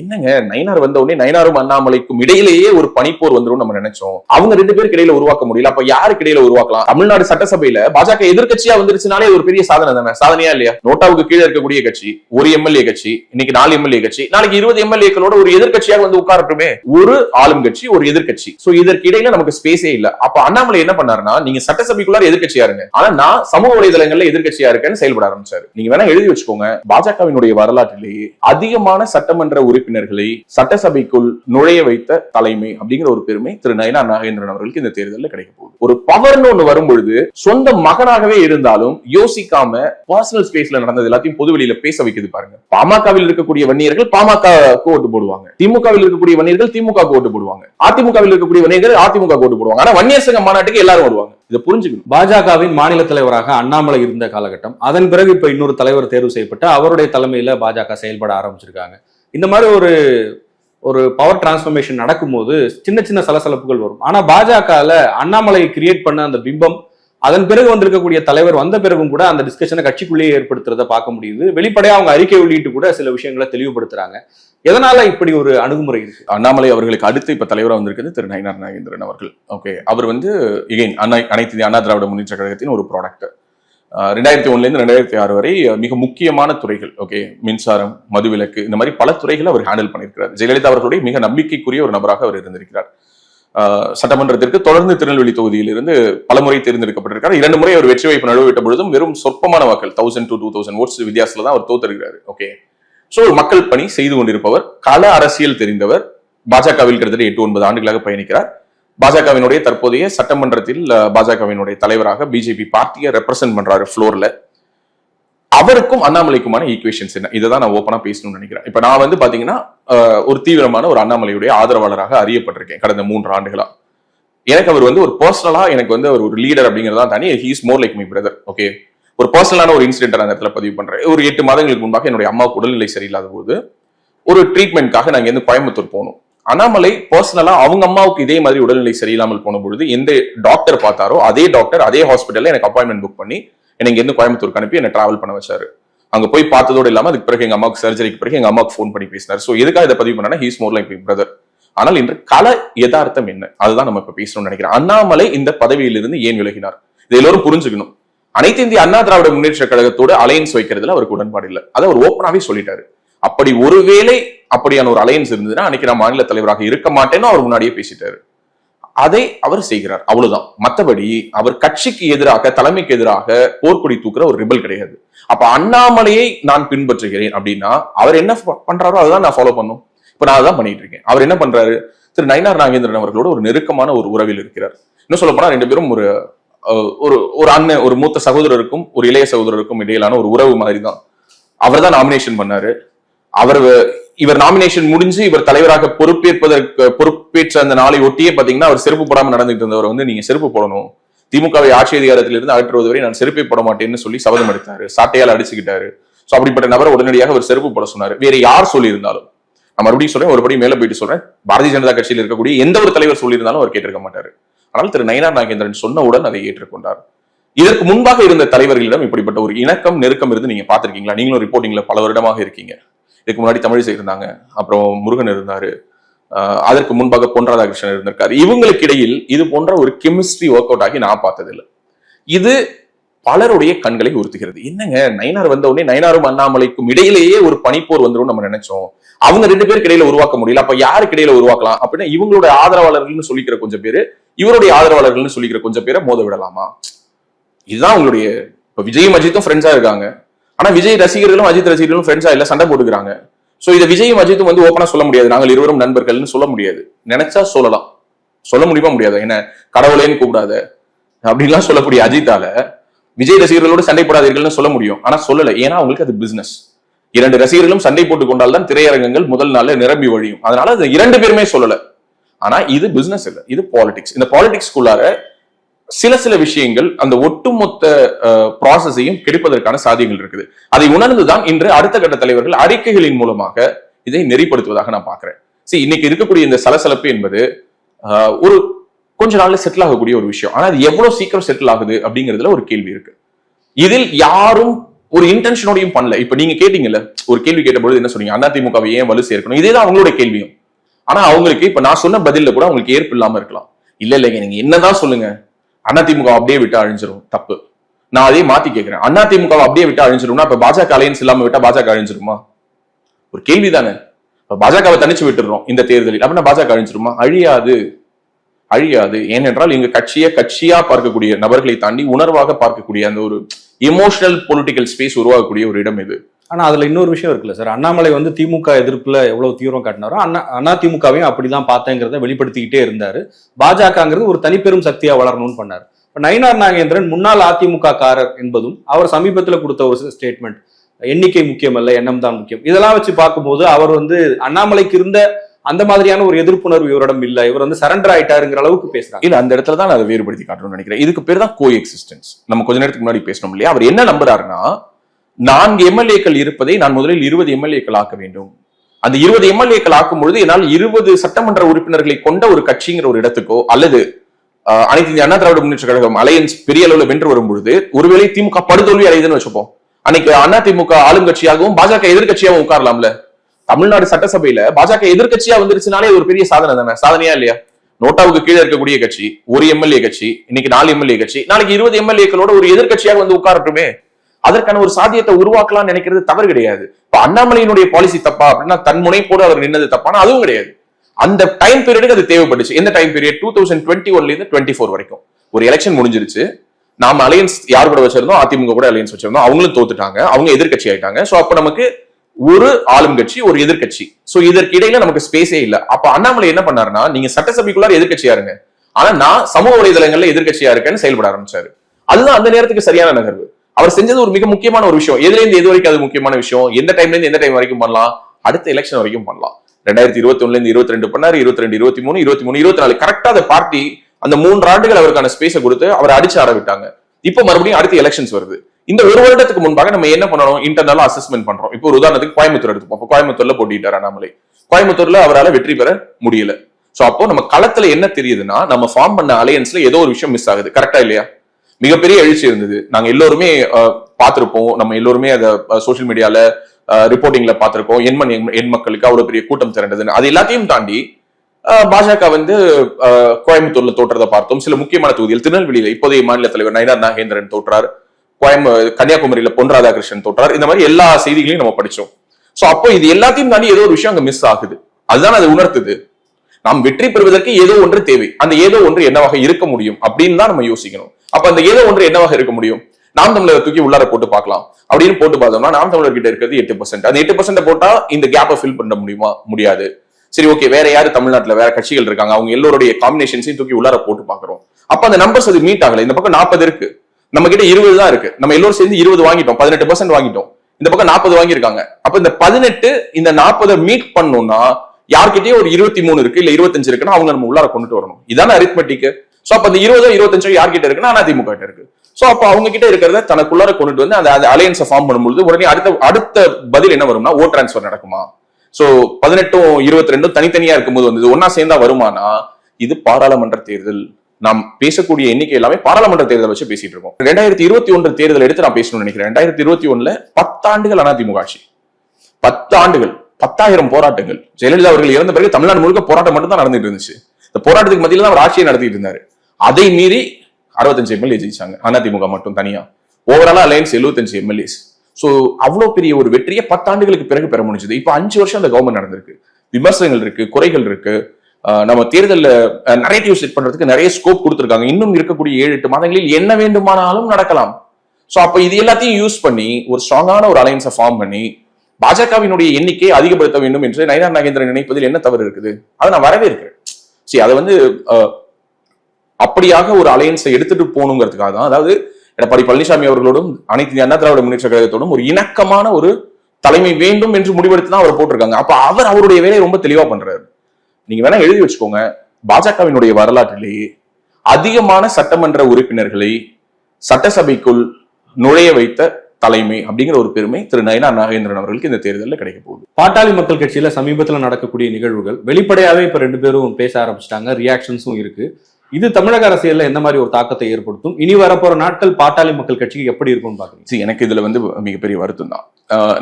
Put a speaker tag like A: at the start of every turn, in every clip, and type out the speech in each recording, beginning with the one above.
A: என்னங்க? நயனார் வந்த உடனே நயனாரும் அண்ணாமலைக்கும் இடையிலேயே ஒரு பனிப்போர் வந்துடும் நம்ம நினைச்சோம். அவங்க ரெண்டு பேருக்கு இடையில உருவாக்க முடியல. அப்ப யாருக்கு இடையில உருவாக்கலாம்? தமிழ்நாடு சட்டசபையில பாஜக எதிர்கட்சியா வந்துருச்சுனாலே ஒரு பெரிய சாதனை தானே? சாதனையா இல்லையா? நோட்டாவுக்கு கீழே இருக்கக்கூடிய கட்சி ஒரு எம்எல்ஏ கட்சி இன்னைக்கு நாலு எம்எல்ஏ கட்சி நாளைக்கு இருபது எம்எல்ஏக்களோட ஒரு எதிர்கட்சியாக வந்து உட்காரட்டுமே? ஒரு ஆளும் கட்சி ஒரு எதிர்கட்சி சோ இதற்கு இடையில நமக்கு ஸ்பேஸே இல்ல. அப்ப அண்ணாமலை என்ன பண்ணாருன்னா நீங்க சட்டசபைக்குள்ளார எதிர்கட்சியா இருங்க. ஆனா நான் சமூக வலைதளங்கள்ல எதிர்கட்சியா இருக்கேன்னு செயல்பட ஆரம்பிச்சாரு. நீங்க வேணா எழுதி வச்சுக்கோங்க. பாஜகவினுடைய வரலாற்றிலேயே அதிகமான சட்டமன்ற உறுப்பினர் உறுப்பினர்களை சட்டசபைக்குள் நுழைய வைத்த தலைமை அப்படிங்கிற ஒரு பெருமை திரு நயனா நாகேந்திரன் அவர்களுக்கு இந்த தேர்தலில் கிடைக்க போகுது. ஒரு பவர்னு ஒன்று வரும்பொழுது சொந்த மகனாகவே இருந்தாலும் யோசிக்காம பர்சனல் ஸ்பேஸ்ல நடந்தது எல்லாத்தையும் பொதுவெளியில பேச வைக்குது பாருங்க. பாமகவில் இருக்கக்கூடிய வன்னியர்கள் பாமக ஓட்டு போடுவாங்க. திமுகவில் இருக்கக்கூடிய வன்னியர்கள் திமுக ஓட்டு போடுவாங்க. அதிமுகவில் இருக்கக்கூடிய வன்னியர்கள் அதிமுக ஓட்டு போடுவாங்க. ஆனா வன்னியர் சங்க மாநாட்டுக்கு எல்லாரும் வருவாங்க. இதை புரிஞ்சுக்கணும்.
B: பாஜகவின் மாநில தலைவராக அண்ணாமலை இருந்த காலகட்டம். அதன் பிறகு இப்ப இன்னொரு தலைவர் தேர்வு செய்யப்பட்டு அவருடைய தலைமையில பாஜக செயல்பட ஆரம்பிச்சிருக்காங்க. இந்த மாதிரி ஒரு ஒரு பவர் டிரான்ஸ்ஃபர்மேஷன் நடக்கும்போது சின்ன சின்ன சலசலப்புகள் வரும். ஆனா பாஜகவில் அண்ணாமலை கிரியேட் பண்ண அந்த பிம்பம் அதன் பிறகு வந்திருக்கக்கூடிய தலைவர் வந்த பிறகும் கூட அந்த டிஸ்கஷனை கட்சிக்குள்ளேயே ஏற்படுத்துறத பார்க்க முடியுது. வெளிப்படையா அவங்க அறிக்கை வெளியிட்டு கூட சில விஷயங்களை தெளிவுபடுத்துறாங்க. எதனால இப்படி ஒரு அணுகுமுறை இருக்கு?
A: அண்ணாமலை அவர்களுக்கு அடுத்து இப்ப தலைவராக வந்திருக்கிறது திரு நயினார் நாகேந்திரன் அவர்கள். ஓகே அவர் வந்து எகைன் அண்ணா அனைத்து அண்ணா திராவிட முன்னேற்ற கழகத்தின் ஒரு ப்ராடக்ட் ரெண்டாயிரத்தி ஒண்ணுல இருந்து ரெண்டாயிரத்தி ஆறு வரை மிக முக்கியமான துறைகள் ஓகே மின்சாரம் மதுவிலக்கு இந்த மாதிரி பல துறைகளை அவர் ஹேண்டில் பண்ணியிருக்கிறார். ஜெயலலிதா அவர்களுடைய மிக நம்பிக்கைக்குரிய ஒரு நபராக அவர் இருந்திருக்கிறார். சட்டமன்றத்திற்கு தொடர்ந்து திருநெல்வேலி தொகுதியிலிருந்து பலமுறை தேர்ந்தெடுக்கப்பட்டிருக்கார் இரண்டு முறை அவர் வெற்றி வாய்ப்பு நழுவிட்ட பொழுதும் வெறும் சொற்பமான வாக்கள் thousand to two thousand votes வித்தியாசத்தில் தான் அவர் தோத்திருக்கிறார் ஓகே ஸோ ஒரு மக்கள் பணி செய்து கொண்டிருப்பவர் கள அரசியல் தெரிந்தவர் பாஜகவில் கிட்டத்தட்ட எட்டு ஒன்பது ஆண்டுகளாக பயணிக்கிறார். பாஜகவினுடைய தற்போதைய சட்டமன்றத்தில் பாஜகவினுடைய தலைவராக பிஜேபி பார்ட்டியை ரெப்ரசென்ட் பண்றாரு ஃப்ளோர்ல அவருக்கும் அண்ணாமலைக்குமான ஈக்குவேஷன்ஸ் என்ன? இதை தான் நான் ஓப்பனா பேசணும்னு நினைக்கிறேன். இப்ப நான் வந்து பாத்தீங்கன்னா ஒரு தீவிரமான ஒரு அண்ணாமலையுடைய ஆதரவாளராக அறியப்பட்டிருக்கேன் கடந்த மூன்று ஆண்டுகளா. எனக்கு அவர் வந்து ஒரு பர்சனலா எனக்கு வந்து அவர் ஒரு லீடர் அப்படிங்கிறதா தாண்டி he's more like my brother okay ஒரு பர்சனலான ஒரு இன்சிடென்ட் அந்த இடத்துல பதிவு பண்றேன். ஒரு எட்டு மாதங்களுக்கு முன்பாக என்னுடைய அம்மாவுக்கு உடல்நிலை சரியில்லாத போது ஒரு ட்ரீட்மெண்ட்காக நாங்கள் இருந்து கோயம்புத்தூர் போனோம் அண்ணாமலை பர்சனலா அவங்க அம்மாவுக்கு இதே மாதிரி உடல்நிலை சரியில்லாமல் போன பொழுது எந்த டாக்டர் பார்த்தாரோ அதே டாக்டர் அதே ஹாஸ்பிட்டல்ல எனக்கு அப்பாயின்மெண்ட் புக் பண்ணி எனக்கு இருந்து கோயம்புத்தூருக்கு அனுப்பி என்ன டிராவல் பண்ண வச்சாரு. அங்க போய் பார்த்ததோடு இல்லாம அதுக்கு பிறகு எங்க அம்மாவுக்கு சர்ஜரிக்கு பிறகு எங்க அம்மாவுக்கு ஃபோன் பண்ணி பேசினார். சோ எதுக்காக இதை பதிவு பண்ணா ஹீஸ் மோர் லைக் பிரதர் ஆனால் இன்று கல யதார்த்தம் என்ன? அதுதான் நம்ம இப்ப பேசணும்னு நினைக்கிறேன். அண்ணாமலை இந்த பதவியிலிருந்து ஏன் விலகினார்? இதை எல்லோரும் புரிஞ்சுக்கணும். அனைத்து இந்திய அண்ணா திராவிட முன்னேற்ற கழகத்தோடு அலையன்ஸ் வைக்கிறதுல அவருக்கு உடன்பாடு இல்லை. அதை அவர் ஓப்பனாவே சொல்லிட்டாரு. அப்படி ஒருவேளை அப்படியான ஒரு அலையன்ஸ் இருந்ததுன்னா அன்னைக்கு நான் மாநில தலைவராக இருக்க மாட்டேன்னு அவர் முன்னாடியே பேசிட்டாரு. அதை அவர் செய்கிறார். அவ்வளவுதான். மற்றபடி அவர் கட்சிக்கு எதிராக தலைமைக்கு எதிராக போர்க்கொடி தூக்குற ஒரு ரிபல் கிடையாது. அப்ப அண்ணாமலையை நான் பின்பற்றுகிறேன் அப்படின்னா அவர் என்ன பண்றாரோ அதுதான் நான் ஃபாலோ பண்ணும். இப்ப நான் அதான் பண்ணிட்டு இருக்கேன். அவர் என்ன பண்றாரு? திரு நயினார் நாகேந்திரன் அவர்களோட ஒரு நெருக்கமான ஒரு உறவில் இருக்கிறார். இன்னும் சொல்ல போனா ரெண்டு பேரும் ஒரு ஒரு ஒரு அண்ணன் ஒரு மூத்த சகோதரருக்கும் ஒரு இளைய சகோதரருக்கும் இடையிலான ஒரு உறவு மாதிரி தான் அவர் தான் நாமினேஷன் பண்ணாரு. அவர் இவர் நாமினேஷன் முடிஞ்சு இவர் தலைவராக பொறுப்பேற்பதற்கு பொறுப்பேற்ற அந்த நாளை ஒட்டியே பாத்தீங்கன்னா அவர் செருப்பு போடாம நடந்துட்டு இருந்தவர் வந்து நீங்க செருப்பு போடணும். திமுகவை ஆட்சி அதிகாரத்திலிருந்து அகற்றுவது வரை நான் செருப்பை போட மாட்டேன்னு சொல்லி சபதம் எடுத்தாரு. சாட்டையால் அடிச்சுக்கிட்டாரு. சோ அப்படிப்பட்ட நபரை உடனடியாக அவர் செருப்பு போட சொன்னாரு. வேற யார் சொல்லியிருந்தாலும். நான் மறுபடியும் சொல்றேன் ஒருபடி மேல போயிட்டு சொல்றேன். பாரதிய ஜனதா கட்சியில் இருக்கக்கூடிய எந்த ஒரு தலைவர் சொல்லியிருந்தாலும் அவர் கேட்டிருக்க மாட்டாரு. ஆனால் திரு நயனார் நாகேந்திரன் சொன்னவுடன் அதை ஏற்றுக்கொண்டார். இதற்கு முன்பாக இருந்த தலைவர்களிடம் இப்படிப்பட்ட ஒரு இணக்கம் நெருக்கம் இருந்து நீங்க பாத்திருக்கீங்களா நீங்களும் ரிப்போர்ட்டிங்ல பல வருடமாக இருக்கீங்க. இதுக்கு முன்னாடி தமிழிசை இருந்தாங்க. அப்புறம் முருகன் இருந்தாரு. அதற்கு முன்பாக பொன் ராதாகிருஷ்ணன் இருந்திருக்காரு. இவங்களுக்கு இடையில் இது போன்ற ஒரு கெமிஸ்ட்ரி ஒர்க் அவுட் ஆகி நான் பார்த்ததில்லை. இது பலருடைய கண்களை உறுத்துகிறது. என்னங்க? நயனார் வந்த உடனே நயனாரும் அண்ணாமலைக்கும் இடையிலேயே ஒரு பனிப்போர் வந்துடும் நம்ம நினைச்சோம். அவங்க ரெண்டு பேருக்கு இடையில உருவாக்க முடியல. அப்ப யாருக்கு இடையில உருவாக்கலாம்? அப்படின்னா இவங்களோட ஆதரவாளர்கள்னு சொல்லிக்கிற கொஞ்சம் பேரு இவருடைய ஆதரவாளர்கள்னு சொல்லிக்கிற கொஞ்சம் பேரை மோத விடலாமா? இதுதான் உங்களுடைய இப்ப விஜயும் அஜித்தும் ஃப்ரெண்ட்ஸா இருக்காங்க. ஆனா விஜய் ரசிகர்களும் அஜித் ரசிகர்களும் ஃப்ரெண்ட்ஸா இல்ல சண்டை போட்டுக்கிறாங்க. சோ இதை விஜயும் அஜித்தும் வந்து ஓப்பனா சொல்ல முடியாது. நாங்கள் இருவரும் நண்பர்கள்னு சொல்ல முடியாது. நினைச்சா சொல்லலாம். சொல்ல முடியுமா முடியாது. என்ன? கடவுளேன்னு கூப்பிடாத. அப்படின்லாம் சொல்லக்கூடிய அஜித்தால விஜய் ரசிகர்களோடு சண்டை போடாதீர்கள்னு சொல்ல முடியும். ஆனா சொல்லல. ஏன்னா அவங்களுக்கு அது பிசினஸ் இரண்டு ரசிகர்களும் சண்டை போட்டுக் கொண்டால்தான் திரையரங்கங்கள் முதல் நாள்ல நிரம்பி வழியும். அதனால அது இரண்டு பேருமே சொல்லல. ஆனா இது பிசினஸ் இல்லை. இது பாலிடிக்ஸ் இந்த பாலிடிக்ஸ்குள்ளார சில சில விஷயங்கள் அந்த ஒட்டுமொத்த ப்ராசஸையும் கிடைப்பதற்கான சாத்தியங்கள் இருக்குது. அதை உணர்ந்துதான் இன்று அடுத்த கட்ட தலைவர்கள் அறிக்கைகளின் மூலமாக இதை நெறிப்படுத்துவதாக நான் பார்க்கிறேன். சரி இன்னைக்கு இருக்கக்கூடிய இந்த சலசலப்பு என்பது ஒரு கொஞ்ச நாள்ல செட்டில் ஆகக்கூடிய ஒரு விஷயம். ஆனா அது எவ்வளவு சீக்கிரம் செட்டில் ஆகுது அப்படிங்கிறதுல ஒரு கேள்வி இருக்கு. இதில் யாரும் ஒரு இன்டென்ஷனோடையும் பண்ணல. இப்ப நீங்க கேட்டீங்கல்ல ஒரு கேள்வி கேட்டபொழுது என்ன சொன்னீங்க? அதிமுகவை ஏன் வலு சேர்க்கணும்? இதேதான் அவங்களோட கேள்வியும். ஆனா அவங்களுக்கு இப்ப நான் சொன்ன பதில கூட அவங்களுக்கு ஏற்பு இல்லாம இருக்கலாம். இல்ல இல்லைங்க நீங்க என்னதான் சொல்லுங்க. அதிமுக அப்படியே விட்டு அழிஞ்சிரும். தப்பு. நான் அதே மாத்தி கேட்கிறேன் அதிமுக அப்படியே விட்டு அழிஞ்சிரும்னா இப்ப பாஜக அலையன்ஸ் இல்லாம விட்டா பாஜக அழிஞ்சிருமா? ஒரு கேள்விதானே இப்ப பாஜகவை தனிச்சு விட்டுறோம் இந்த தேர்தலில். அப்படின்னா பாஜக அழிஞ்சிருமா? அழியாது. அழியாது. ஏனென்றால் இங்க கட்சியை கட்சியா பார்க்கக்கூடிய நபர்களை தாண்டி உணர்வாக பார்க்கக்கூடிய அந்த ஒரு எமோஷனல் பொலிட்டிக்கல் ஸ்பேஸ் உருவாகக்கூடிய ஒரு இடம் இது.
B: ஆனா அதுல இன்னொரு விஷயம் இருக்குல்ல சார். அண்ணாமலை வந்து திமுக எதிர்ப்புல எவ்வளவு தீவிரம் காட்டினாரோ அண்ணா அண்ணா திமுகவையும் அப்படிதான் பார்த்தேங்கிறத வெளிப்படுத்திக்கிட்டே இருந்தாரு. பாஜகங்கிறது ஒரு தனிப்பெரும் சக்தியா வளரணும்னு பண்ணார். இப்ப நயினார் நாகேந்திரன் முன்னாள் அதிமுக காரர் என்பதும் அவர் சமீபத்துல கொடுத்த ஒரு ஸ்டேட்மெண்ட் எண்ணிக்கை முக்கியமல்ல எண்ணம் தான் முக்கியம். இதெல்லாம் வச்சு பார்க்கும்போது அவர் வந்து அண்ணாமலைக்கு இருந்த அந்த மாதிரியான ஒரு எதிர்ப்புணர்வு இவரிடம் இல்ல. இவர் வந்து சரண்டர் ஆயிட்டாருங்கிற அளவுக்கு பேசுறாங்க.
A: இல்ல அந்த இடத்துல தான் அதை வேறுபடுத்தி காட்டணும்னு நினைக்கிறேன். இதுக்கு பேர் தான் கோ எக்ஸிஸ்டன்ஸ் நம்ம கொஞ்ச நேரத்துக்கு முன்னாடி பேசணும் இல்லையா? அவர் என்ன நம்புறாருன்னா நான்கு எம்எல்ஏக்கள் இருப்பதை நான் முதலில் இருபது எம்எல்ஏக்கள் ஆக்க வேண்டும். அந்த இருபது எம்எல்ஏக்கள் ஆக்கும் பொழுது என்னால் இருபது சட்டமன்ற உறுப்பினர்களை கொண்ட ஒரு கட்சிங்கிற ஒரு இடத்துக்கோ அல்லது அனைத்து இந்திய அண்ணா திராவிட முன்னேற்ற கழகம் அலையன்ஸ் பெரிய அளவுல வென்று வரும் பொழுது ஒருவேளை திமுக படுதோல்வி அடையுதுன்னு வச்சுப்போம். அன்னைக்கு அண்ணா திமுக ஆளுங்கட்சியாகவும் பாஜக எதிர்கட்சியாகவும் உட்காரலாம்ல. தமிழ்நாடு சட்டசபையில பாஜக எதிர்க்கட்சியா வந்துருச்சுனாலே ஒரு பெரிய சாதனை தானே? சாதனையா இல்லையா? நோட்டாவுக்கு கீழே இருக்கக்கூடிய கட்சி ஒரு எம்எல்ஏ கட்சி இன்னைக்கு நாலு எம்எல்ஏ கட்சி நாளைக்கு இருபது எம்எல்ஏக்களோட ஒரு எதிர்க்கட்சியாக வந்து உட்காரட்டுமே. அதற்கான ஒரு சாத்தியத்தை உருவாக்கலாம் நினைக்கிறது தவறு கிடையாது. இப்ப அண்ணாமலையினுடைய பாலிசி தப்பா அப்படின்னா தன் முனைப்போடு அவர் நின்னது தப்பானா? அதுவும் கிடையாது. அந்த டைம் பீரியடுக்கு அது தேவைப்பட்டுச்சு. எந்த time period two thousand twenty ஒன்ல இருந்து டுவெண்ட்டி ஃபோர் வரைக்கும். ஒரு எலெக்ஷன் முடிஞ்சிருச்சு. நாம அலையன்ஸ் யார் கூட வச்சிருந்தோம்? அதிமுக கூட அலையன்ஸ் வச்சிருந்தோம். அவங்களும் தோத்துட்டாங்க. அவங்க எதிர்கட்சி ஆயிட்டாங்க. சோ அப்ப நமக்கு ஒரு ஆளும் கட்சி ஒரு எதிர்க்கட்சி சோ இதற்கு இடையில நமக்கு ஸ்பேஸே இல்ல. அப்ப அண்ணாமலை என்ன பண்ணாருன்னா நீங்க சட்டசபைக்குள்ளார எதிர்கட்சியா இருங்க. ஆனா நான் சமூக வலைதளங்கள்ல எதிர்கட்சியா இருக்கேன்னு செயல்பட ஆரம்பிச்சாரு. அதுதான் அந்த நேரத்துக்கு சரியான நகர்வு. அவர் செஞ்சது ஒரு மிக முக்கியமான ஒரு விஷயம். எதுல இருந்து எது வரைக்கும் அது முக்கியமான விஷயம்? எந்த டைம்ல இருந்து எந்த டைம் வரைக்கும் பண்ணலாம்? அடுத்த எலெக்ஷன் வரைக்கும் பண்ணலாம். ரெண்டாயிரத்தி இருபத்தி ஒண்ணுல இருந்து இருபத்தி ரெண்டு பண்ணாரு இருபத்தி ரெண்டு இருபத்தி மூணு இருபத்தி மூணு இருபத்தி நாலு கரெக்டா அந்த பார்ட்டி அந்த மூன்று ஆண்டுகள் அவருக்கான ஸ்பேஸை கொடுத்து அவரை அடிச்சு ஆட விட்டாங்க. இப்போ மறுபடியும் அடுத்த எலெக்ஷன்ஸ் வருது. இந்த ஒரு வருடத்துக்கு முன்பாக நம்ம என்ன பண்ணணும்? இன்டர்னலா அசஸ்மெண்ட் பண்றோம். இப்போ ஒரு உதாரணத்துக்கு கோயம்புத்தூர் எடுத்துப்போம். அப்போ கோயம்புத்தூர்ல போட்டிட்டார் அண்ணாமலை. கோயம்புத்தூர்ல அவரால் வெற்றி பெற முடியல. சோ அப்போ நம்ம களத்துல என்ன தெரியுதுன்னா நம்ம ஃபார்ம் பண்ண அலையன்ஸ்ல ஏதோ ஒரு விஷயம் மிஸ் ஆகுது. கரெக்டா இல்லையா? மிகப்பெரிய எழுச்சி இருந்தது. நாங்க எல்லோருமே பார்த்திருப்போம். நம்ம எல்லோருமே அதை சோசியல் மீடியால ரிப்போர்ட்டிங்ல பார்த்திருக்கோம். எண்மண் எண் எண் மக்களுக்கு அவ்வளவு பெரிய கூட்டம் திரண்டதுன்னு. அது எல்லாத்தையும் தாண்டி பாஜக வந்து கோயம்புத்தூர்ல தோற்றதை பார்த்தோம். சில முக்கியமான தொகுதியில் திருநெல்வேலியில இப்போதைய மாநில தலைவர் நயனார் நாகேந்திரன் தோற்றார். கோயம்பு கன்னியாகுமரியில பொன் ராதாகிருஷ்ணன் தோற்றார். இந்த மாதிரி எல்லா செய்திகளையும் நம்ம படிச்சோம். சோ அப்போ இது எல்லாத்தையும் தாண்டி ஏதோ ஒரு விஷயம் அங்க மிஸ் ஆகுது. அதுதான் அது உணர்த்துது. நாம் வெற்றி பெறுவதற்கு ஏதோ ஒன்று தேவை. அந்த ஏதோ ஒன்று என்னவாக இருக்க முடியும் அப்படின்னு தான் நம்ம யோசிக்கணும். அப்ப அந்த ஏதோ ஒன்று என்னவாக இருக்க முடியும்? நாம் தமிழர் தூக்கி உள்ளார போட்டு பார்க்கலாம். அப்படின்னு போட்டு பார்த்தோம்னா நாம் தமிழர் கிட்ட இருக்கிறது எட்டு பர்சன்ட் அந்த எட்டு பர்சன்ட் போட்டா இந்த கேப்பை ஃபில் பண்ண முடியுமா? முடியாது. சரி ஓகே வேற யாரு தமிழ்நாட்டுல வேற கட்சிகள் இருக்காங்க? அவங்க எல்லோருடைய காம்பினேஷன்ஸையும் தூக்கி உள்ளார போட்டு பாக்குறோம் அப்ப அந்த நம்பர்ஸ் அது மீட் ஆகல. இந்த பக்கம் நாற்பது இருக்கு. நம்ம கிட்ட இருபது தான் இருக்கு. நம்ம எல்லோரும் சேர்ந்து இருபது வாங்கிட்டோம். பதினெட்டு பர்சன்ட் வாங்கிட்டோம். இந்த பக்கம் நாற்பது வாங்கியிருக்காங்க. அப்ப இந்த பதினெட்டு இந்த நாற்பதை மீட் பண்ணோம்னா யார்கிட்டயும் ஒரு இருபத்தி மூணு இருக்கு இல்ல இருபத்தஞ்சு இருக்குன்னா அவங்க நம்ம உள்ளார கொண்டுட்டு வரணும். இதான அரித்மெட்டிக்கு சோ அப்ப அந்த இருபதோ இருபத்தஞ்சோ யார்கிட்ட இருக்குன்னா அதிமுக கிட்ட இருக்கு. சோ அப்ப அவங்க கிட்ட இருக்கிறத தனக்குள்ளார கொண்டுட்டு வந்து அந்த அலையன்ஸை ஃபார்ம் பண்ணும்போது உடனே அடுத்த அடுத்த பதில் என்ன வரும்னா ஓட் டிரான்ஸ்ஃபர் நடக்குமா? சோ பதினெட்டும் இருபத்தி ரெண்டும் தனித்தனியா இருக்கும்போது வந்தது. ஒன்னா சேர்ந்தா வருமானா? இது பாராளுமன்ற தேர்தல். நாம் பேசக்கூடிய எண்ணிக்கை எல்லாமே பாராளுமன்ற தேர்தலை வச்சு பேசிட்டு இருக்கோம். ரெண்டாயிரத்தி இருபத்தி ஒன்று தேர்தல் எடுத்து நான் பேசணும்னு நினைக்கிறேன். ரெண்டாயிரத்தி இருபத்தி ஒண்ணுல பத்தாண்டுகள் அதிமுக ஆட்சி. பத்து ஆண்டுகள் பத்தாயிரம் போராட்டங்கள். ஜெயலலிதா அவர்கள் இறந்த பிறகு தமிழ்நாடு முழுக்க போராட்டம் மட்டும் தான் நடந்துட்டு இருந்துச்சு. இந்த போராட்டத்துக்கு மத்தியில் தான் அவர் ஆட்சியை நடத்திட்டு இருந்தாரு. அதை மீறி அறுபத்தஞ்சு எம்எல்ஏ ஜெயிச்சாங்க. அதிமுக மட்டும் தனியா. ஓவராலா அலையன்ஸ் எழுபத்தஞ்சு எம்எல்ஏஸ். ஸோ அவ்வளோ பெரிய ஒரு வெற்றியை பத்தாண்டுகளுக்கு பிறகு பெற முடிஞ்சது. இப்போ அஞ்சு வருஷம் அந்த கவர்மெண்ட் நடந்திருக்கு. விமர்சனங்கள் இருக்கு குறைகள் இருக்கு. நம்ம தேர்தலில் நரேட்டிவ் செட் பண்றதுக்கு நிறைய ஸ்கோப் கொடுத்துருக்காங்க. இன்னும் இருக்கக்கூடிய ஏழு எட்டு மாதங்களில் என்ன வேண்டுமானாலும் நடக்கலாம். ஸோ அப்போ இது எல்லாத்தையும் யூஸ் பண்ணி ஒரு ஸ்ட்ராங்கான ஒரு அலையன்ஸை ஃபார்ம் பண்ணி பாஜகவினுடைய எண்ணிக்கை அதிகப்படுத்த வேண்டும் என்று நயினார் நாகேந்திரன் நினைப்பதில் என்ன தவறு இருக்குது? அதை நான் வரவேற்கிறேன். சரி அதை வந்து அப்படியாக ஒரு அலையன்ஸை எடுத்துட்டு போகணுங்கிறதுக்காக தான் அதாவது எடப்பாடி பழனிசாமி அவர்களோடும் அனைத்து அண்ணா திராவிட முன்னேற்ற கழகத்தோடும் ஒரு இணக்கமான ஒரு தலைமை வேண்டும் என்று முடிவெடுத்து தான் அவர் போட்டிருக்காங்க. அப்ப அவர் அவருடைய வேலையை ரொம்ப தெளிவா பண்றாரு. நீங்க வேணா எழுதி வச்சுக்கோங்க. பாஜகவினுடைய வரலாற்றிலேயே அதிகமான சட்டமன்ற உறுப்பினர்களை சட்டசபைக்குள் நுழைய வைத்த தலைமை அப்படிங்கிற ஒரு பெருமை திரு நயனார் நாகேந்திரன் அவர்களுக்கு இந்த தேர்தலில் கிடைக்க போகுது.
B: பாட்டாளி மக்கள் கட்சியில சமீபத்தில் நடக்கக்கூடிய நிகழ்வுகள் வெளிப்படையாவே இப்ப ரெண்டு பேரும் பேச ஆரம்பிச்சிட்டாங்க ரியாக்ஷன்ஸும் இருக்கு. இது தமிழக அரசியல்ல எந்த மாதிரி ஒரு தாக்கத்தை ஏற்படுத்தும்? இனி வரப்போற நாட்கள் பாட்டாளி மக்கள் கட்சிக்கு எப்படி இருக்கும்னு பாக்குறீங்க
A: எனக்கு இதுல வந்து மிகப்பெரிய வருத்தம் தான்.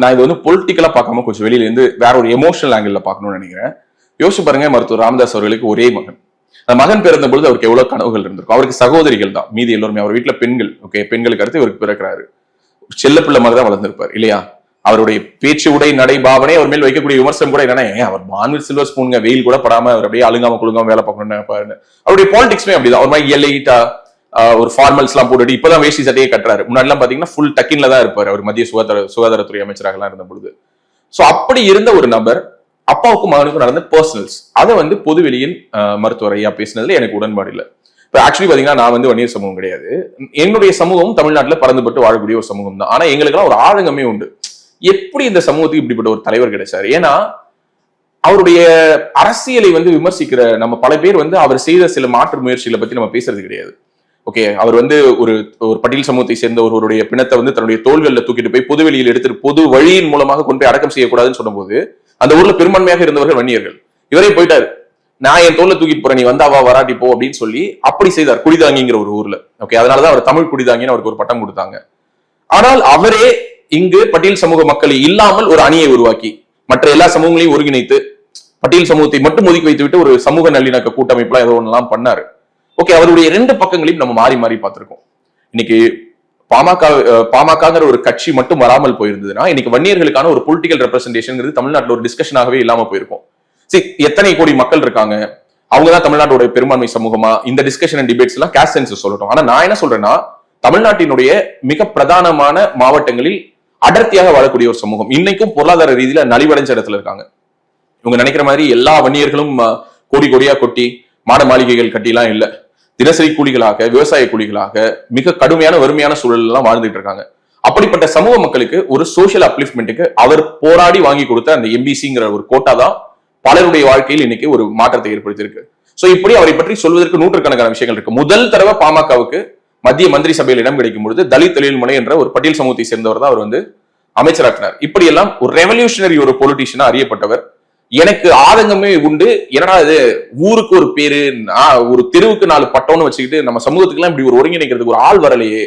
A: நான் இது வந்து பொலிட்டிக்கலா பார்க்காம கொஞ்சம் வெளியில இருந்து வேற ஒரு எமோஷனல் ஆங்கிள் பார்க்கணும்னு நினைக்கிறேன். யோசிச்சு பாருங்க மருத்துவர் ராமதாஸ் அவர்களுக்கு ஒரே மகன். அந்த மகன் பிறந்த பொழுது அவருக்கு எவ்வளவு கனவுகள் இருந்திருக்கும்? அவருக்கு சகோதரிகள் தான். மீதி எல்லோருமே அவர் வீட்டுல பெண்கள் ஓகே பெண்களுக்கு அடுத்து இவருக்கு பிறக்கிறாரு. செல்ல பிள்ளை மாதிரி தான் வளர்ந்திருப்பார் இல்லையா? அவருடைய பேச்சு உடை நடை பாவனை அவர் மேல் வைக்கக்கூடிய விமர்சனம் கூட என்னன்னா ஏன் அவர் மான்வில் சில்வர் ஸ்பூனுங்க வெயில் கூட படாம அவர் அப்படியே அழுங்காம குழுங்காம வேலை பார்க்கணும்னு அவருடைய பாலிடிக்ஸ்மே அப்படிதான். ஒரு மாதிரி எல்லைட்டா ஒரு ஃபார்மல்ஸ் எல்லாம் போட்டுட்டு இப்பதான் வேஷ்டி சட்டையே கட்டுறாரு. முன்னாடி எல்லாம் பாத்தீங்கன்னா ஃபுல் டக்கின்ல தான் இருப்பார் அவர் மத்திய சுகாதார சுகாதாரத்துறை அமைச்சராக எல்லாம் இருந்த பொழுது. சோ அப்படி இருந்த ஒரு நபர் அப்பாவுக்கும் மகனுக்கும் நடந்த பர்சனல்ஸ் அதை வந்து பொதுவெளியில் ஆஹ், மருத்துவர் ஐயா பேசினதுல எனக்கு உடன்பாடு இல்லை. இப்போ ஆக்சுவலி பார்த்தீங்கன்னா நான் வந்து வன்னியர் சமூகம் கிடையாது. என்னுடைய சமூகம் தமிழ்நாட்டில் பறந்துபட்டு வாழக்கூடிய ஒரு சமூகம் தான். ஆனால் எங்களுக்கெல்லாம் ஒரு ஆழங்கமே உண்டு. எப்படி இந்த சமூகத்துக்கு இப்படிப்பட்ட ஒரு தலைவர் கிடைச்சார்? ஏன்னா அவருடைய அரசியலை வந்து விமர்சிக்கிற நம்ம பல பேர் வந்து அவர் செய்த சில மாற்று முயற்சிகளை பத்தி நம்ம பேசுறது கிடையாது. ஓகே அவர் வந்து ஒரு ஒரு பட்டியல் சமூகத்தை சேர்ந்த ஒருவருடைய பிணத்தை வந்து தன்னுடைய தோள்களில் தூக்கிட்டு போய் பொதுவெளியில் எடுத்துட்டு பொது வழியின் மூலமாக கொண்டு போய் அடக்கம் செய்யக்கூடாதுன்னு சொன்னபோது அந்த ஊர்ல பெரும்பான்மையாக இருந்தவர்கள் வன்னியர்கள். இவரே போயிட்டாரு. நான் என் தோல்ல தூக்கிட்டு போறேன் நீ வந்தாவா வராட்டி போ அப்படின்னு சொல்லி அப்படி செய்தார் குடிதாங்கிங்கிற ஒரு ஊர்ல. ஓகே அதனாலதான் அவர் தமிழ் குடிதாங்கின்னு அவருக்கு ஒரு பட்டம் கொடுத்தாங்க. ஆனால் அவரே இங்கு பட்டியல் சமூக மக்களை இல்லாமல் ஒரு அணியை உருவாக்கி மற்ற எல்லா சமூகங்களையும் ஒருங்கிணைத்து பட்டியல் சமூகத்தை மட்டும் ஒதுக்கி வைத்து விட்டு ஒரு சமூக நல்லிணக்க கூட்டமைப்புலாம் ஏதோ ஒன்றெல்லாம் பண்ணாரு. ஓகே அவருடைய ரெண்டு பக்கங்களையும் நம்ம மாறி மாறி பார்த்திருக்கோம். இன்னைக்கு பாமக பாமகங்கிற ஒரு கட்சி மட்டும் வராமல் போயிருந்ததுன்னா இன்னைக்கு வன்னியர்களுக்கான ஒரு பொலிட்டிக்கல் ரெப்ரஸன்டேஷன் தமிழ்நாட்டில் ஒரு டிஸ்கஷனாகவே இல்லாம போயிருக்கும். சரி எத்தனை கோடி மக்கள் இருக்காங்க? அவங்க தான் தமிழ்நாட்டோட பெரும்பான்மை சமூகமா? இந்த டிஸ்கஷன் அண்ட் டிபேட்ஸ் எல்லாம் கேஸ்ட் சென்சஸ் சொல்லட்டும். ஆனா நான் என்ன சொல்றேன்னா தமிழ்நாட்டினுடைய மிக பிரதானமான மாவட்டங்களில் அடர்த்தியாக வாழக்கூடிய ஒரு சமூகம். இன்னைக்கும் பொருளாதார ரீதியில நலிவடைஞ்ச இடத்துல இருக்காங்க. இவங்க நினைக்கிற மாதிரி எல்லா வன்னியர்களும் கோடி கோடியா கொட்டி மாட மாளிகைகள் கட்டிலாம் இல்ல. தினசரி கூலிகளாக விவசாய கூலிகளாக மிக கடுமையான வறுமையான சூழல்லாம் வாழ்ந்துட்டு இருக்காங்க. அப்படிப்பட்ட சமூக மக்களுக்கு ஒரு சோஷியல் அப்லிஃப்ட்மெண்ட்டுக்கு அவர் போராடி வாங்கி கொடுத்த அந்த எம்பிசிங்கிற ஒரு கோட்டா தான் பலருடைய வாழ்க்கையில் இன்னைக்கு ஒரு மாற்றத்தை ஏற்படுத்தியிருக்கு. சோ இப்படி அவரை பற்றி சொல்வதற்கு நூற்றுக்கணக்கான விஷயங்கள் இருக்கு. முதல் தடவை பாமகவுக்கு மத்திய மந்திரி சபையில் இடம் கிடைக்கும் பொழுது தலித் தொழில்முனை என்ற ஒரு பட்டியல் சமூகத்தை சேர்ந்தவர் தான் அவர் வந்து அமைச்சராக்கினார். இப்படி எல்லாம் ஒரு ரெவல்யூஷனரி ஒரு பொலிட்டீஷியனா அறியப்பட்டவர். எனக்கு ஆதங்கமே உண்டு. என்னடா இது ஊருக்கு ஒரு பேரு ஒரு தெருவுக்கு நாலு பட்டம்னு வச்சுக்கிட்டு நம்ம சமூகத்துக்குலாம் இப்படி ஒரு ஒருங்கிணைக்கிறதுக்கு ஒரு ஆள் வரலையே.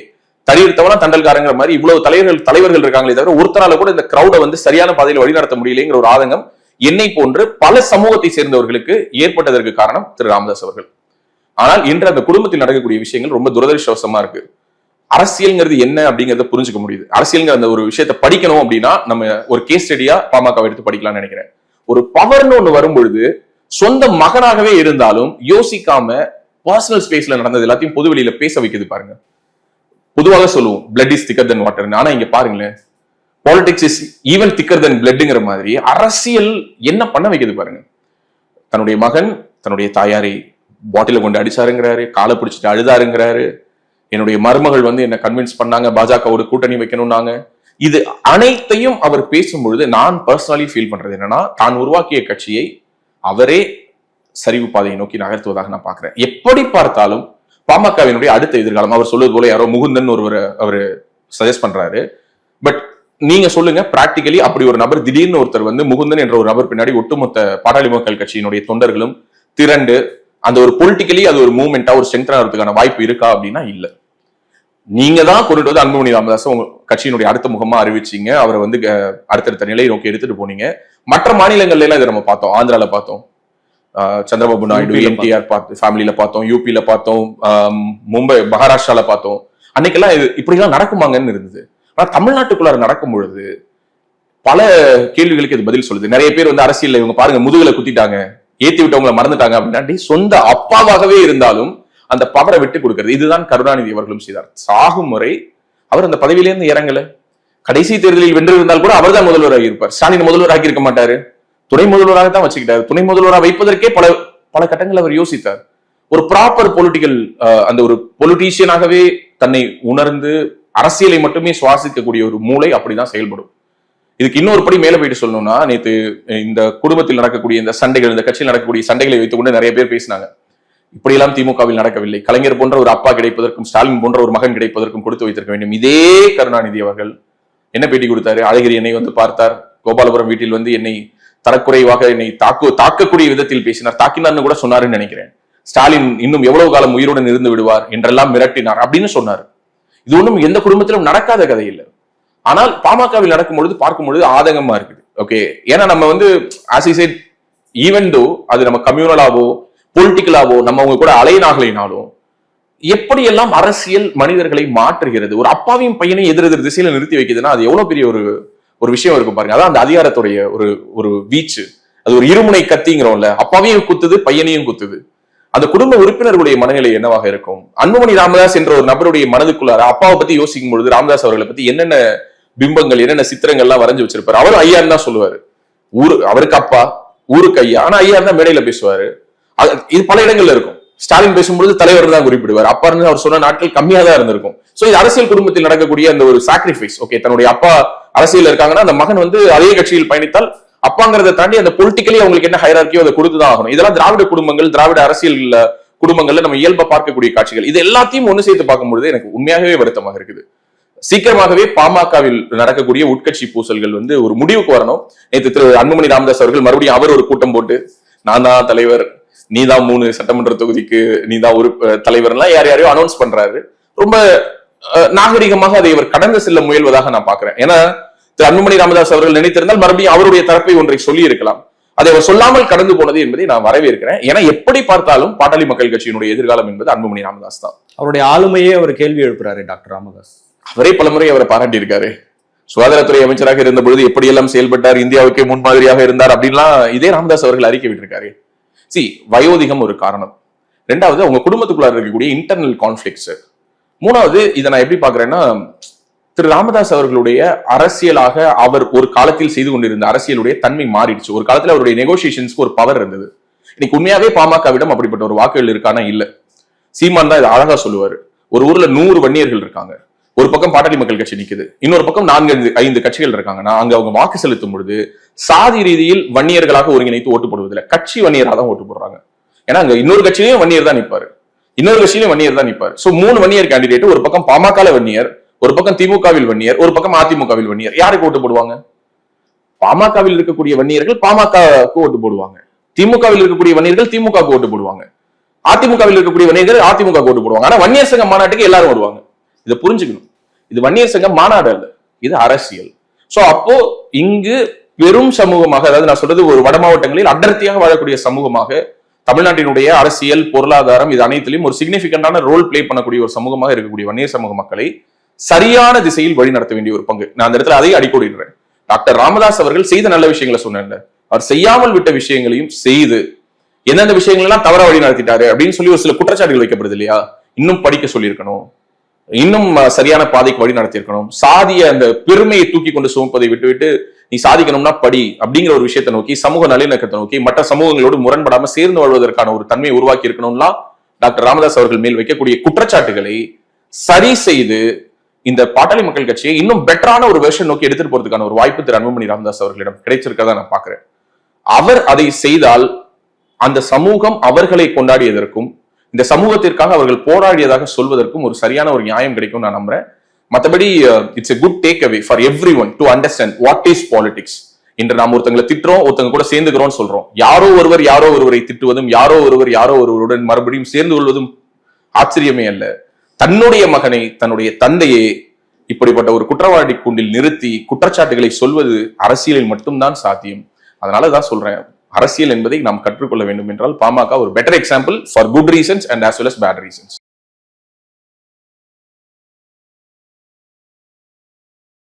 A: தடியெடுத்தவனா தண்டல்காரங்கிற மாதிரி இவ்வளவு தலைவர்கள் தலைவர்கள் இருக்காங்களே தவிர ஒருத்தரால கூட இந்த கிரௌட வந்து சரியான பாதையில் வழிநடத்த முடியலைங்கிற ஒரு ஆதங்கம் என்னை போன்று பல சமூகத்தை சேர்ந்தவர்களுக்கு ஏற்பட்டதற்கு காரணம் திரு ராமதாஸ் அவர்கள். ஆனால் இன்று அந்த குடும்பத்தில் நடக்கக்கூடிய விஷயங்கள் ரொம்ப துரதிருஷ்டவசமா இருக்கு. அரசியல்ங்கிறது என்ன அப்படிங்கறத புரிஞ்சுக்க முடியுது. அரசியல்ங்கிற அந்த ஒரு விஷயத்தை படிக்கணும் அப்படின்னா நம்ம ஒரு கேஸ் ஸ்டடியா பாமக எடுத்து படிக்கலாம்னு நினைக்கிறேன். ஒரு பவர்னு ஒண்ணு வரும்பொழுது சொந்த மகனாகவே இருந்தாலும் யோசிக்காம பர்சனல் ஸ்பேஸ்ல நடந்தது எல்லாத்தையும் பொது வெளியில பேச வைக்குது பாருங்க. பொதுவாக சொல்லுவோம் பிளட் இஸ் திக்கர் தன் வாட்டர் ஆனா இங்க பாருங்களேன். பாலிடிக்ஸ் இஸ் ஈவன் திக்கர் தன் பிளட்ங்கிற மாதிரி அரசியல் என்ன பண்ண வைக்குது பாருங்க. தன்னுடைய மகன் தன்னுடைய தாயாரை பாட்டில கொண்டு அடிச்சாருங்கிறாரு காலை பிடிச்சிட்டு அழுதாருங்கிறாரு. என்னுடைய மருமகள் வந்து என்ன கன்வின்ஸ் பண்ணாங்க பாஜகவோட கூட்டணி வைக்கணும்னாங்க. இது அனைத்தையும் அவர் பேசும்பொழுது நான் பர்சனலி ஃபீல் பண்றது என்னன்னா தான் உருவாக்கிய கட்சியை அவரே சரிவு பாதையை நோக்கி நகர்த்துவதாக நான் பாக்குறேன் எப்படி பார்த்தாலும் பாமகவினுடைய அடுத்த எதிர்காலம் அவர் சொல்வது போல யாரோ முகுந்தன் ஒருவர் அவர் சஜஸ்ட் பண்றாரு. பட் நீங்க சொல்லுங்க பிராக்டிகலி அப்படி ஒரு நபர் திடீர்னு ஒருத்தர் வந்து முகுந்தன் என்ற ஒரு நபர் பின்னாடி ஒட்டுமொத்த பாட்டாளி மக்கள் கட்சியினுடைய தொண்டர்களும் திரண்டு அந்த ஒரு பொலிட்டிக்கலி அது ஒரு மூவ்மெண்டா ஒரு ஸ்ட்ரென்த் ஆகிறதுக்கான வாய்ப்பு இருக்கா அப்படின்னா இல்ல. நீங்க தான் கொண்டுட்டு வந்து அன்புமணி ராமதாஸ் உங்க கட்சியினுடைய அடுத்த முகமா அறிவிச்சீங்க. அவரை வந்து அடுத்தடுத்த நிலையை நோக்கி எடுத்துட்டு போனீங்க. மற்ற மாநிலங்கள்ல எல்லாம் இதை நம்ம பார்த்தோம். ஆந்திரால பார்த்தோம். சந்திரபாபு நாயுடு என்டிஆர் பார்த்து ஃபேமிலியில பார்த்தோம். யூபில பார்த்தோம். மும்பை மகாராஷ்டிரால பார்த்தோம். அன்னைக்கெல்லாம் இது இப்படிலாம் நடக்குமாங்கன்னு இருந்தது. ஆனா தமிழ்நாட்டுக்குள்ளார நடக்கும் பொழுது பல கேள்விகளுக்கு இது பதில் சொல்லுது. நிறைய பேர் வந்து அரசியல் இவங்க பாருங்க முதுகுல குத்திட்டாங்க ஏத்தி விட்டவங்களை மறந்துட்டாங்க அப்படின்னா சொந்த அப்பாவாகவே இருந்தாலும் அந்த பவரை விட்டு கொடுக்கறது. இதுதான் கருணாநிதி அவர்களும் செய்தார். சாகும் முறை அவர் அந்த பதவியிலேருந்து இறங்கல. கடைசி தேர்தலில் வென்றிருந்தால் கூட அவர்தான் முதல்வராக இருப்பார். ஸ்டாலின் முதல்வராக இருக்க மாட்டாரு. துணை முதல்வராக தான் வச்சுக்கிட்டாரு. துணை முதல்வராக வைப்பதற்கே பல பல கட்டங்கள் அவர் யோசித்தார். ஒரு ப்ராப்பர் பொலிட்டிக்கல் அந்த ஒரு பொலிட்டீஷியனாகவே தன்னை உணர்ந்து அரசியலை மட்டுமே சுவாசிக்கக்கூடிய ஒரு மூளை அப்படிதான் செயல்படும். இதுக்கு இன்னொரு படி மேல போயிட்டு சொல்லணும்னா நேத்து இந்த குடும்பத்தில் நடக்கக்கூடிய இந்த சண்டைகள் இந்த கட்சியில் நடக்கக்கூடிய சண்டைகளை வைத்துக்கொண்டு நிறைய பேர் பேசினாங்க. இப்படியெல்லாம் திமுகவில் நடக்கவில்லை. கலைஞர் போன்ற ஒரு அப்பா கிடைப்பதற்கும் ஸ்டாலின் போன்ற ஒரு மகன் கிடைப்பதற்கும் கொடுத்து வைத்திருக்க வேண்டும். இதே கருணாநிதி அவர்கள் என்ன பேட்டி கொடுத்தாரு? அழகிரி என்னை வந்து பார்த்தார். கோபாலபுரம் வீட்டில் வந்து என்னை தரக்குறைவாக என்னை தாக்கு தாக்கக்கூடிய விதத்தில் பேசினார். தாக்கினார்னு கூட சொன்னாருன்னு நினைக்கிறேன். ஸ்டாலின் இன்னும் எவ்வளவு காலம் உயிருடன் இருந்து விடுவார்? என்றெல்லாம் மிரட்டினார் அப்படின்னு சொன்னார். இது ஒன்றும் எந்த குடும்பத்திலும் நடக்காத கதை இல்லை ஆனால் பாமகவில் நடக்கும் பொழுது பார்க்கும் பொழுது ஆதங்கமா இருக்குது. ஓகே ஏன்னா நம்ம வந்து ஆஸ் இ சைட் ஈவன் தோ அது நம்ம கம்யூனலாவோ பொலிட்டிக்கலாவோ நம்ம அவங்க கூட அலையனாகலைனாலும் எப்படியெல்லாம் அரசியல் மனிதர்களை மாற்றுகிறது ஒரு அப்பாவையும் பையனையும் எதிர் எதிர் திசையில நிறுத்தி வைக்குதுன்னா அது எவ்வளவு பெரிய ஒரு ஒரு விஷயம் இருக்கும் பாருங்க. அதான் அந்த அதிகாரத்துடைய ஒரு ஒரு வீச்சு. அது ஒரு இருமுனை கத்திங்கிறோம்ல. அப்பாவையும் குத்துது பையனையும் குத்துது. அந்த குடும்ப உறுப்பினர்களுடைய மனநிலை என்னவாக இருக்கும்? அன்புமணி ராமதாஸ் என்ற ஒரு நபருடைய மனதுக்குள்ளார அப்பாவை பத்தி யோசிக்கும் பொழுது ராமதாஸ் அவர்களை பத்தி என்னென்ன பிம்பங்கள் என்னென்ன சித்திரங்கள்லாம் வரைஞ்சு வச்சிருப்பாரு? அவரும் ஐயான்னு தான் சொல்லுவாரு. ஊரு அவருக்கு அப்பா ஊருக்கு ஐயா. ஆனா ஐயா தான் மேடையில பேசுவாரு. அது- இது பல இடங்கள்ல இருக்கும். ஸ்டாலின் பேசும்பொழுது தலைவர் தான் குறிப்பிடுவார். அப்பா இருந்து அவர் சொன்ன நாட்கள் கம்மியா தான் இருந்திருக்கும். சோ இது அரசியல் குடும்பத்தில் நடக்கக்கூடிய அந்த ஒரு சாக்ரிஃபைஸ் ஓகே தன்னுடைய அப்பா அரசியல் இருக்காங்கன்னா அந்த மகன் வந்து அதே கட்சியில் பயணித்தால் அப்பாங்கிறத தாண்டி அந்த பொலிட்டிக்கலி அவங்களுக்கு என்ன ஹைரார்க்கியோ அதை கொடுத்துதான் ஆகணும். இதெல்லாம் திராவிட குடும்பங்கள் திராவிட அரசியல் குடும்பங்கள்ல நம்ம இயல்பா பார்க்கக்கூடிய காட்சிகள். இது எல்லாத்தையும் ஒன்று சேர்த்து பார்க்கும்பொழுது எனக்கு உண்மையாகவே வருத்தமாக இருக்குது. சீக்கிரமாகவே பாமகவில் நடக்கக்கூடிய உட்கட்சி பூசல்கள் வந்து ஒரு முடிவுக்கு வரணும். நேற்று திரு அன்புமணி ராமதாஸ் அவர்கள் மறுபடியும் அவர் ஒரு கூட்டம் போட்டு நான் தான் தலைவர் நீ தான் மூணு சட்டமன்ற தொகுதிக்கு நீ தான் ஒரு தலைவர்லாம் யார் யாரையோ அனௌன்ஸ் பண்றாரு. ரொம்ப நாகரிகமாக அதை இவர் கடந்து செல்ல முயல்வதாக நான் பாக்குறேன் ஏன்னா திரு அன்புமணி ராமதாஸ் அவர்கள் நினைத்திருந்தால் மறுபடியும் அவருடைய தரப்பை ஒன்றை சொல்லி இருக்கலாம் அதை அவர் சொல்லாமல் கடந்து போனது என்பதை நான் வரவேற்கிறேன். ஏன்னா எப்படி பார்த்தாலும் பாட்டாளி மக்கள் கட்சியினுடைய எதிர்காலம் என்பது அன்புமணி ராமதாஸ் தான்.
B: அவருடைய ஆளுமையே அவர் கேள்வி எழுப்புறாரு டாக்டர் ராமதாஸ்.
A: அவரே பலமுறை அவரை பாராட்டியிருக்காரு. சுகாதாரத்துறை அமைச்சராக இருந்த பொழுது எப்படியெல்லாம் செயல்பட்டார் இந்தியாவுக்கே முன்மாதிரியாக இருந்தார் அப்படின்லாம் இதே ராமதாஸ் அவர்கள் அறிக்கை விட்டிருக்காரு. சி வயோதிகம் ஒரு காரணம். ரெண்டாவது அவங்க குடும்பத்துக்குள்ளார இருக்கக்கூடிய இன்டர்னல் கான்ஃபிளிக்ஸ் மூணாவது இதை நான் எப்படி பாக்குறேன்னா திரு ராமதாஸ் அவர்களுடைய அரசியலாக அவர் ஒரு காலத்தில் செய்து கொண்டிருந்த அரசியலுடைய தன்மை மாறிடுச்சு. ஒரு காலத்தில் அவருடைய நெகோசியேஷன்ஸ்க்கு ஒரு பவர் இருந்தது. இன்னைக்கு உண்மையாவே பாமகவிடம் அப்படிப்பட்ட ஒரு வாக்குகள் இருக்கானா? இல்ல. சீமான் தான் இதை அழகா சொல்லுவாரு. ஒரு ஊர்ல நூறு வன்னியர்கள் இருக்காங்க. ஒரு பக்கம் பாட்டாளி மக்கள் கட்சி நிக்குது. இன்னொரு பக்கம் நான்கு ஐந்து- ஐந்து கட்சிகள் இருக்காங்கன்னா அங்க அவங்க வாக்கு செலுத்தும் பொழுது சாதி ரீதியில் வன்னியர்களாக ஒருங்கிணைத்து ஓட்டு போடுவதில்லை. கட்சி வன்னியராக தான் ஓட்டு போடுறாங்க. ஏன்னா அங்க இன்னொரு கட்சியிலையும் வன்னியர் தான் நிற்பாரு இன்னொரு கட்சியிலும் வன்னியர் தான் நிற்பாரு சோ மூணு வன்னியர் கேண்டிடேட் ஒரு பக்கம் பாமகல வன்னியர் ஒரு பக்கம் திமுகவில் வன்னியர் ஒரு பக்கம் அதிமுகவில் வன்னியர். யாருக்கு ஓட்டு போடுவாங்க? பாமகவில் இருக்கக்கூடிய வன்னியர்கள் பாமகவுக்கு ஓட்டு போடுவாங்க. திமுகவில் இருக்கக்கூடிய வன்னியர்கள் திமுகவுக்கு ஓட்டு போடுவாங்க. அதிமுகவில் இருக்கக்கூடிய வன்னியர்கள் அதிமுக ஓட்டு போடுவாங்க. ஆனா வன்னியர் சங்க மாநாட்டுக்கு எல்லாரும் வருவாங்க. இதை புரிஞ்சுக்கணும். இது வன்னியர் சங்கம் மாநாடு அல்ல. இது அரசியல். சோ அப்போ இங்கு பெரும் சமூகமாக அதாவது நான் சொல்றது ஒரு வட மாவட்டங்களில் அடர்த்தியாக வாழக்கூடிய சமூகமாக தமிழ்நாட்டினுடைய அரசியல் பொருளாதாரம் இது அனைத்திலும் ஒரு சிக்னிபிகண்டான ரோல் ப்ளே பண்ணக்கூடிய ஒரு சமூகமாக இருக்கக்கூடிய வன்னியர் சமூக மக்களை சரியான திசையில் வழி நடத்த வேண்டிய ஒரு பங்கு. நான் அந்த இடத்துல அதையும் அடிக்கோடிடுறேன். டாக்டர் ராமதாஸ் அவர்கள் செய்த நல்ல விஷயங்களை சொன்னேன் அவர் செய்யாமல் விட்ட விஷயங்களையும் செய்து எந்தெந்த விஷயங்கள் எல்லாம் தவற வழி நடத்திட்டாரு அப்படின்னு சொல்லி ஒரு சில குற்றச்சாட்டுகள் வைக்கப்படுது இல்லையா? இன்னும் படிக்க சொல்லியிருக்கணும். இன்னும் சரியான பாதைக்கு வழி நடத்தியிருக்கணும். சாதிய அந்த பெருமையை தூக்கி கொண்டு சுமப்பதை விட்டுவிட்டு நீ சாதிக்கணும்னா படி அப்படிங்கிற ஒரு விஷயத்தை நோக்கி சமூக நல்லிணக்கத்தை நோக்கி மற்ற சமூகங்களோடு முரண்படாம சேர்ந்து வாழ்வதற்கான ஒரு தன்மையை உருவாக்கி இருக்கணும்லாம் டாக்டர் ராமதாஸ் அவர்கள் மேல் வைக்கக்கூடிய குற்றச்சாட்டுகளை சரி செய்து இந்த பாட்டாளி மக்கள் கட்சியை இன்னும் பெட்டரான ஒரு வெர்ஷன் நோக்கி எடுத்துட்டு போறதுக்கான ஒரு வாய்ப்பு திரு அன்புமணி ராமதாஸ் அவர்களிடம் கிடைச்சிருக்கதா நான் பாக்குறேன் அவர் அதை செய்தால் அந்த சமூகம் அவர்களை கொண்டாடியதற்கும் இந்த சமூகத்திற்காக அவர்கள் போராடியதாக சொல்வதற்கும் ஒரு சரியான ஒரு நியாயம் கிடைக்கும் நான் நம்புறேன். மற்றபடி it's a good take away for everyone to understand what is politics இன்று நாம் ஒருத்தங்களை திட்டுறோம் ஒருத்தங்க கூட சேர்ந்துக்கிறோம் சொல்றோம். யாரோ ஒருவர் யாரோ ஒருவரை திட்டுவதும் யாரோ ஒருவர் யாரோ ஒருவருடன் மறுபடியும் சேர்ந்து கொள்வதும் ஆச்சரியமே அல்ல. தன்னுடைய மகனை தன்னுடைய தந்தையை இப்படிப்பட்ட ஒரு குற்றவாளி கூண்டில் நிறுத்தி குற்றச்சாட்டுகளை சொல்வது அரசியலில் மட்டும்தான் சாத்தியம். அதனால தான் சொல்றேன் அரசியல் என்பதை நாம் கற்றுக்கொள்ள வேண்டும் என்றால் பாமக ஒரு better example for good reasons and as well as bad reasons